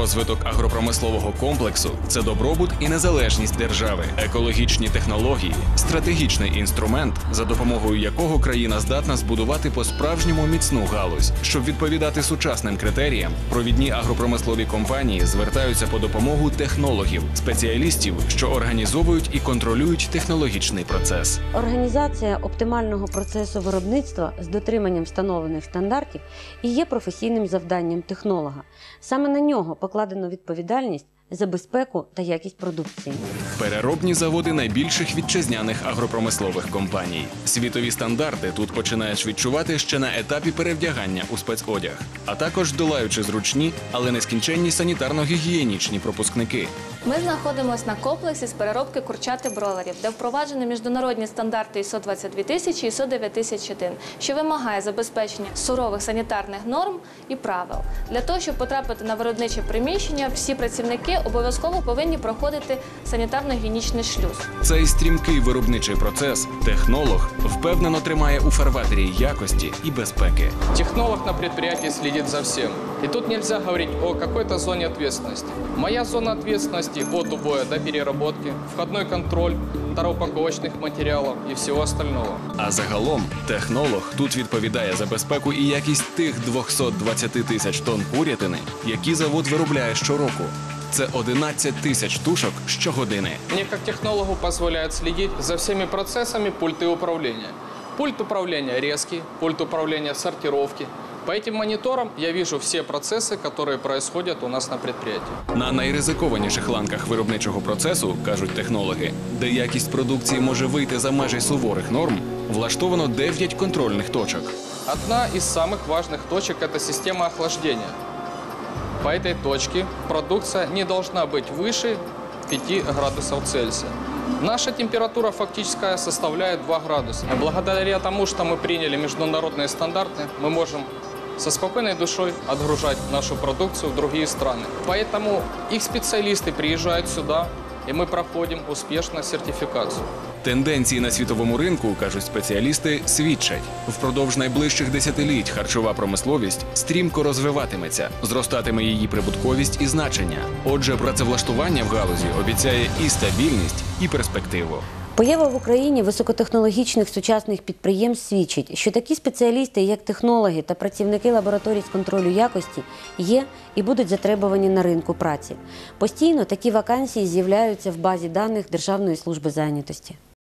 Розвиток агропромислового комплексу це добробут і незалежність держави, екологічні технології, стратегічний інструмент, за допомогою якого країна здатна збудувати по-справжньому міцну галузь. Щоб відповідати сучасним критеріям, провідні агропромислові компанії звертаються по допомогу технологів, спеціалістів, що організовують і контролюють технологічний процес. Організація оптимального процесу виробництва з дотриманням встановлених стандартів і є професійним завданням технолога. Саме на нього покладено відповідальність за безпеку та якість продукції. Переробні заводи найбільших вітчизняних агропромислових компаній. Світові стандарти тут починаєш відчувати ще на етапі перевдягання у спецодяг, а також долаючи зручні, але нескінченні санітарно-гігієнічні пропускники. Ми знаходимося на комплексі з переробки курчати бройлерів, де впроваджені міжнародні стандарти ISO 22000 і ISO 9001, що вимагає забезпечення сурових санітарних норм і правил. Для того, щоб потрапити на виробниче приміщення, всі працівники обов'язково повинні проходити санітарно-гігієнічний шлюз. Цей стрімкий виробничий процес технолог впевнено тримає у фарватері якості і безпеки. Технолог на предприятии следит за всем. И тут нельзя говорить о какой-то зоне ответственности. Моя зона ответственности от убоя до переработки, входной контроль, тароупаковочных материалов и всего остального. А загалом технолог тут відповідає за безпеку і якість тих 220 тисяч тонн курятини, які завод виробляє щороку. Це 11 тисяч тушок щогодини. Мне как технологу позволяет следить за всеми процессами пульты управления. Пульт управления резкий, пульт управления сортировки. По этим мониторам я вижу все процессы, которые происходят у нас на предприятии. На найризикованіших ланках виробничого процесу, кажуть технологи, де якість продукції може вийти за межі суворих норм, влаштовано 9 контрольних точок. Одна из самых важных точек – это система охлаждения. По этой точке продукция не должна быть выше 5 градусов Цельсия. Наша температура фактическая составляет 2 градуса. И благодаря тому, что мы приняли международные стандарты, мы можем со спокойной душой отгружать нашу продукцию в другие страны. Поэтому их специалисты приезжают сюда, и мы проходим успешно сертификацию. Тенденції на світовому ринку, кажуть спеціалісти, свідчать впродовж найближчих десятиліть харчова промисловість стрімко розвиватиметься, зростатиме її прибутковість і значення. Отже, працевлаштування в галузі обіцяє і стабільність, і перспективу. Поява в Україні високотехнологічних сучасних підприємств свідчить, що такі спеціалісти, як технологи та працівники лабораторій з контролю якості, є і будуть затребувані на ринку праці. Постійно такі вакансії з'являються в базі даних Державної служби зайнятості.